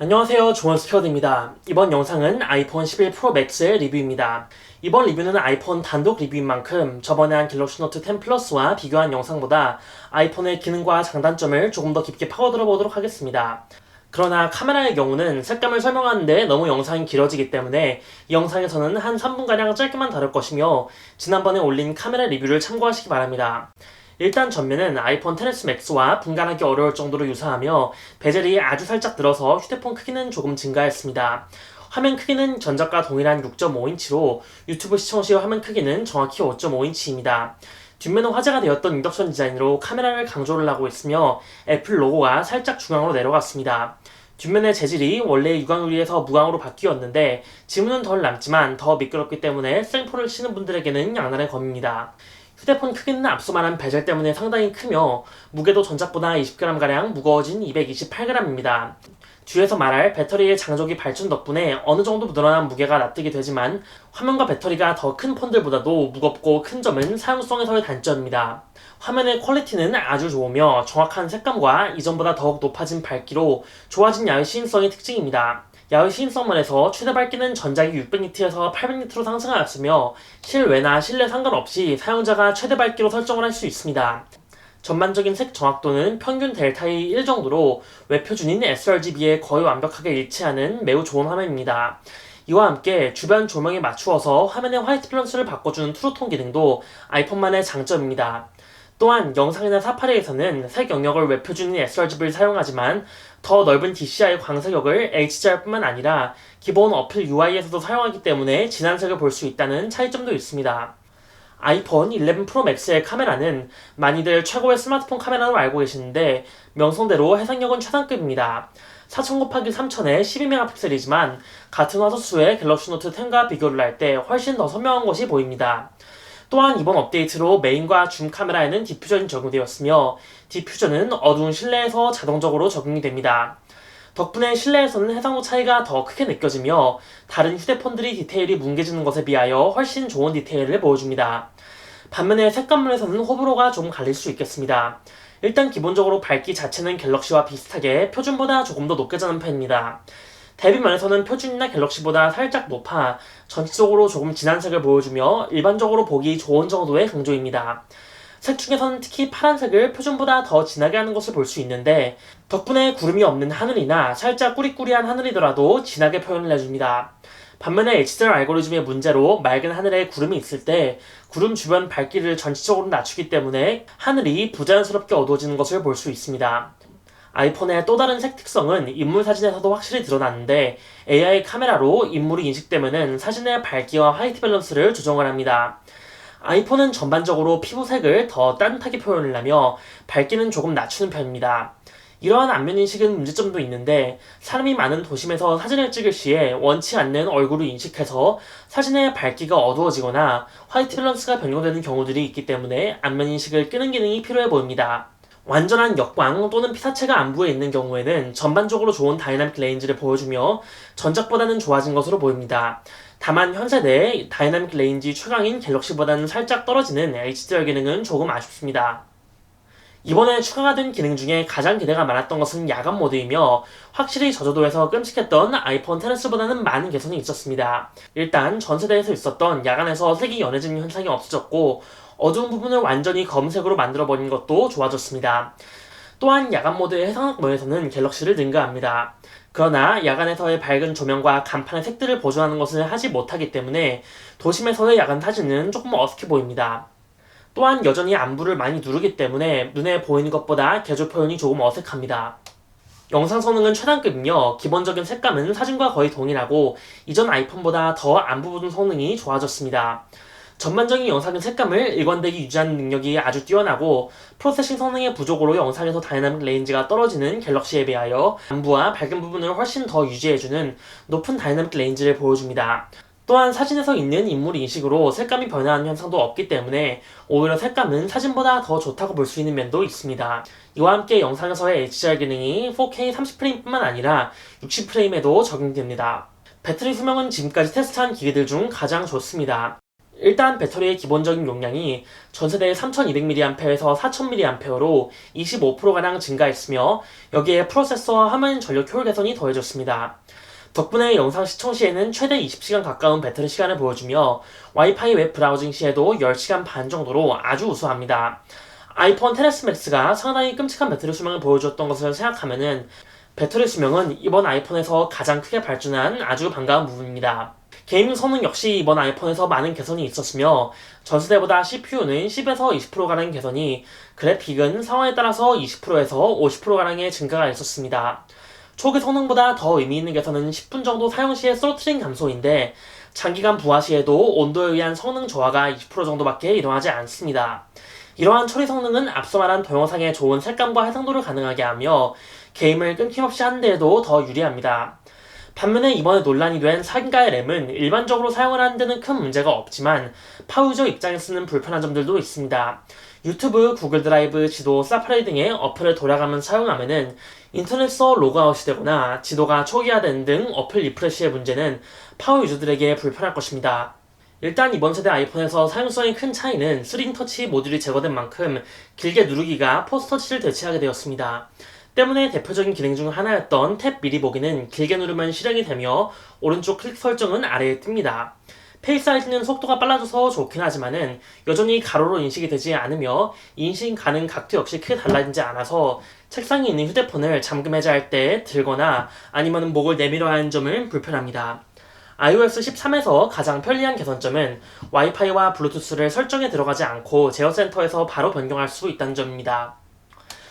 안녕하세요 조원스피어드입니다. 이번 영상은 아이폰 11 프로 맥스의 리뷰입니다. 이번 리뷰는 아이폰 단독 리뷰인 만큼 저번에 한 갤럭시 노트 10 플러스와 비교한 영상보다 아이폰의 기능과 장단점을 조금 더 깊게 파고들어 보도록 하겠습니다. 그러나 카메라의 경우는 색감을 설명하는데 너무 영상이 길어지기 때문에 이 영상에서는 한 3분가량 짧게만 다룰 것이며 지난번에 올린 카메라 리뷰를 참고하시기 바랍니다. 일단 전면은 아이폰 10s 맥스와 분간하기 어려울 정도로 유사하며 베젤이 아주 살짝 들어서 휴대폰 크기는 조금 증가했습니다. 화면 크기는 전작과 동일한 6.5인치로 유튜브 시청 시 화면 크기는 정확히 5.5인치입니다. 뒷면은 화제가 되었던 인덕션 디자인으로 카메라를 강조를 하고 있으며 애플 로고가 살짝 중앙으로 내려갔습니다. 뒷면의 재질이 원래 유광유리에서 무광으로 바뀌었는데 지문은 덜 남지만 더 미끄럽기 때문에 생폰을 치는 분들에게는 양날의 검입니다. 휴대폰 크기는 앞서 말한 베젤 때문에 상당히 크며 무게도 전작보다 20g가량 무거워진 228g입니다. 뒤에서 말할 배터리의 장족이 발전 덕분에 어느 정도 늘어난 무게가 납득이 되지만 화면과 배터리가 더 큰 폰들보다도 무겁고 큰 점은 사용성에서의 단점입니다. 화면의 퀄리티는 아주 좋으며 정확한 색감과 이전보다 더욱 높아진 밝기로 좋아진 야외 시인성이 특징입니다. 야외 시인성면에서 최대 밝기는 전작이 600니트에서 800니트로 상승하였으며 실외나 실내 상관없이 사용자가 최대 밝기로 설정을 할 수 있습니다. 전반적인 색 정확도는 평균 델타의 1 정도로 웹 표준인 sRGB에 거의 완벽하게 일치하는 매우 좋은 화면입니다. 이와 함께 주변 조명에 맞추어서 화면의 화이트 밸런스를 바꿔주는 트루톤 기능도 아이폰만의 장점입니다. 또한 영상이나 사파리에서는 색 영역을 웹 표준인 sRGB를 사용하지만 더 넓은 DCI 광색역을 HDR뿐만 아니라 기본 어플 UI에서도 사용하기 때문에 진한 색을 볼 수 있다는 차이점도 있습니다. 아이폰 11 프로 맥스의 카메라는 많이들 최고의 스마트폰 카메라로 알고 계시는데 명성대로 해상력은 최상급입니다. 4000 곱하기 3000의 12메가픽셀이지만 같은 화소수의 갤럭시 노트 10과 비교를 할 때 훨씬 더 선명한 것이 보입니다. 또한 이번 업데이트로 메인과 줌 카메라에는 디퓨전이 적용되었으며 디퓨전은 어두운 실내에서 자동적으로 적용이 됩니다. 덕분에 실내에서는 해상도 차이가 더 크게 느껴지며 다른 휴대폰들이 디테일이 뭉개지는 것에 비하여 훨씬 좋은 디테일을 보여줍니다. 반면에 색감면에서는 호불호가 좀 갈릴 수 있겠습니다. 일단 기본적으로 밝기 자체는 갤럭시와 비슷하게 표준보다 조금 더 높게 자는 편입니다. 대비면에서는 표준이나 갤럭시보다 살짝 높아 전체적으로 조금 진한 색을 보여주며 일반적으로 보기 좋은 정도의 강조입니다. 색 중에서는 특히 파란색을 표준보다 더 진하게 하는 것을 볼 수 있는데 덕분에 구름이 없는 하늘이나 살짝 꾸리꾸리한 하늘이더라도 진하게 표현을 해줍니다. 반면에 HDR 알고리즘의 문제로 맑은 하늘에 구름이 있을 때 구름 주변 밝기를 전체적으로 낮추기 때문에 하늘이 부자연스럽게 어두워지는 것을 볼 수 있습니다. 아이폰의 또 다른 색 특성은 인물 사진에서도 확실히 드러나는데 AI 카메라로 인물이 인식되면 사진의 밝기와 화이트 밸런스를 조정을 합니다. 아이폰은 전반적으로 피부색을 더 따뜻하게 표현을 하며 밝기는 조금 낮추는 편입니다. 이러한 안면 인식은 문제점도 있는데 사람이 많은 도심에서 사진을 찍을 시에 원치 않는 얼굴을 인식해서 사진의 밝기가 어두워지거나 화이트 밸런스가 변경되는 경우들이 있기 때문에 안면 인식을 끄는 기능이 필요해 보입니다. 완전한 역광 또는 피사체가 안부에 있는 경우에는 전반적으로 좋은 다이나믹 레인지를 보여주며 전작보다는 좋아진 것으로 보입니다. 다만 현세대 다이나믹 레인지 최강인 갤럭시보다는 살짝 떨어지는 HDR 기능은 조금 아쉽습니다. 이번에 추가가 된 기능 중에 가장 기대가 많았던 것은 야간 모드이며 확실히 저조도에서 끔찍했던 아이폰 10s보다는 많은 개선이 있었습니다. 일단 전 세대에서 있었던 야간에서 색이 연해지는 현상이 없어졌고 어두운 부분을 완전히 검은색으로 만들어버린 것도 좋아졌습니다. 또한 야간 모드의 해상학모에서는 갤럭시를 능가합니다. 그러나 야간에서의 밝은 조명과 간판의 색들을 보존하는 것을 하지 못하기 때문에 도심에서의 야간 사진은 조금 어색해 보입니다. 또한 여전히 안부를 많이 누르기 때문에 눈에 보이는 것보다 개조 표현이 조금 어색합니다. 영상 성능은 최단급이며 기본적인 색감은 사진과 거의 동일하고 이전 아이폰보다 더 안부 부분 성능이 좋아졌습니다. 전반적인 영상의 색감을 일관되게 유지하는 능력이 아주 뛰어나고 프로세싱 성능의 부족으로 영상에서 다이나믹 레인지가 떨어지는 갤럭시에 비하여 안부와 밝은 부분을 훨씬 더 유지해주는 높은 다이나믹 레인지를 보여줍니다. 또한 사진에서 있는 인물 인식으로 색감이 변화하는 현상도 없기 때문에 오히려 색감은 사진보다 더 좋다고 볼 수 있는 면도 있습니다. 이와 함께 영상에서의 HDR 기능이 4K 30프레임뿐만 아니라 60프레임에도 적용됩니다. 배터리 수명은 지금까지 테스트한 기기들 중 가장 좋습니다. 일단 배터리의 기본적인 용량이 전세대 3200mAh에서 4000mAh로 25%가량 증가했으며 여기에 프로세서와 화면 전력 효율 개선이 더해졌습니다. 덕분에 영상 시청 시에는 최대 20시간 가까운 배터리 시간을 보여주며 와이파이 웹 브라우징 시에도 10시간 반 정도로 아주 우수합니다. 아이폰 10s 맥스가 상당히 끔찍한 배터리 수명을 보여줬던 것을 생각하면은 배터리 수명은 이번 아이폰에서 가장 크게 발전한 아주 반가운 부분입니다. 게임 성능 역시 이번 아이폰에서 많은 개선이 있었으며 전세대보다 CPU는 10에서 20%가량 개선이 그래픽은 상황에 따라서 20%에서 50%가량의 증가가 있었습니다. 초기 성능보다 더 의미 있는 개선은 10분 정도 사용 시의 스로틀링 감소인데 장기간 부하 시에도 온도에 의한 성능 저하가 20% 정도밖에 일어나지 않습니다. 이러한 처리 성능은 앞서 말한 동영상의 좋은 색감과 해상도를 가능하게 하며 게임을 끊김없이 하는 데에도 더 유리합니다. 반면에 이번에 논란이 된 4기가의 램은 일반적으로 사용을 하는 데는 큰 문제가 없지만 파우저 입장에서는 불편한 점들도 있습니다. 유튜브, 구글 드라이브, 지도, 사파리 등의 어플을 돌아가면서 사용하면은 인터넷서 로그아웃이 되거나 지도가 초기화되는 등 어플 리프레시의 문제는 파워 유저들에게 불편할 것입니다. 일단 이번 세대 아이폰에서 사용성의 큰 차이는 3D 터치 모듈이 제거된 만큼 길게 누르기가 포스 터치를 대체하게 되었습니다. 때문에 대표적인 기능 중 하나였던 탭 미리 보기는 길게 누르면 실행이 되며 오른쪽 클릭 설정은 아래에 뜹니다. 페이스 아이디는 속도가 빨라져서 좋긴 하지만은 여전히 가로로 인식이 되지 않으며 인식 가능 각도 역시 크게 달라지지 않아서 책상에 있는 휴대폰을 잠금 해제할 때 들거나 아니면 목을 내밀어야 하는 점은 불편합니다. iOS 13에서 가장 편리한 개선점은 와이파이와 블루투스를 설정에 들어가지 않고 제어센터에서 바로 변경할 수 있다는 점입니다.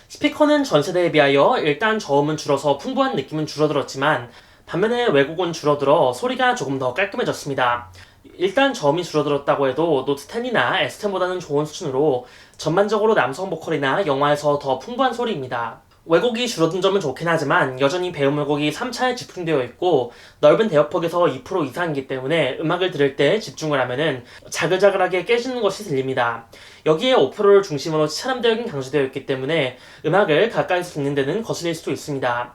스피커는 전 세대에 비하여 일단 저음은 줄어서 풍부한 느낌은 줄어들었지만 반면에 왜곡은 줄어들어 소리가 조금 더 깔끔해졌습니다. 일단 저음이 줄어들었다고 해도 노트 10이나 S10보다는 좋은 수준으로 전반적으로 남성 보컬이나 영화에서 더 풍부한 소리입니다. 왜곡이 줄어든 점은 좋긴 하지만 여전히 배음 왜곡이 3차에 집중되어 있고 넓은 대역폭에서 2% 이상이기 때문에 음악을 들을 때 집중을 하면은 자글자글하게 깨지는 것이 들립니다. 여기에 5%를 중심으로 차람대역이 강조되어 있기 때문에 음악을 가까이서 듣는 데는 거슬릴 수도 있습니다.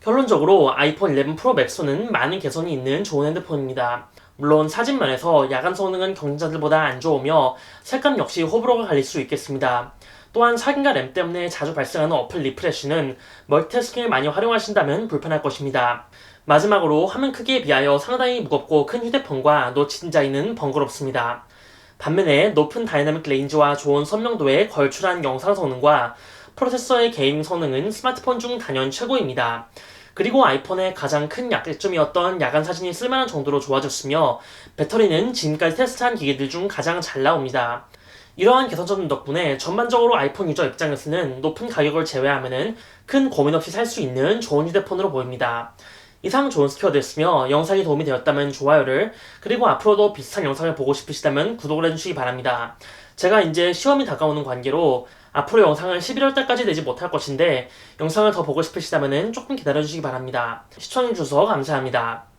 결론적으로 아이폰 11 프로 맥스는 많은 개선이 있는 좋은 핸드폰입니다. 물론 사진 면에서 야간 성능은 경쟁자들보다 안 좋으며 색감 역시 호불호가 갈릴 수 있겠습니다. 또한 사진과 램 때문에 자주 발생하는 어플 리프레쉬는 멀티태스킹을 많이 활용하신다면 불편할 것입니다. 마지막으로 화면 크기에 비하여 상당히 무겁고 큰 휴대폰과 놓친 자이는 번거롭습니다. 반면에 높은 다이나믹 레인지와 좋은 선명도에 걸출한 영상 성능과 프로세서의 게이밍 성능은 스마트폰 중 단연 최고입니다. 그리고 아이폰의 가장 큰 약점이었던 야간 사진이 쓸만한 정도로 좋아졌으며 배터리는 지금까지 테스트한 기기들 중 가장 잘 나옵니다. 이러한 개선점 덕분에 전반적으로 아이폰 유저 입장에서는 높은 가격을 제외하면 큰 고민 없이 살 수 있는 좋은 휴대폰으로 보입니다. 이상 좋은 스퀘어였으며 영상이 도움이 되었다면 좋아요를 그리고 앞으로도 비슷한 영상을 보고 싶으시다면 구독을 해주시기 바랍니다. 제가 이제 시험이 다가오는 관계로 앞으로 영상을 11월달까지 내지 못할 것인데 영상을 더 보고 싶으시다면 조금 기다려주시기 바랍니다. 시청해주셔서 감사합니다.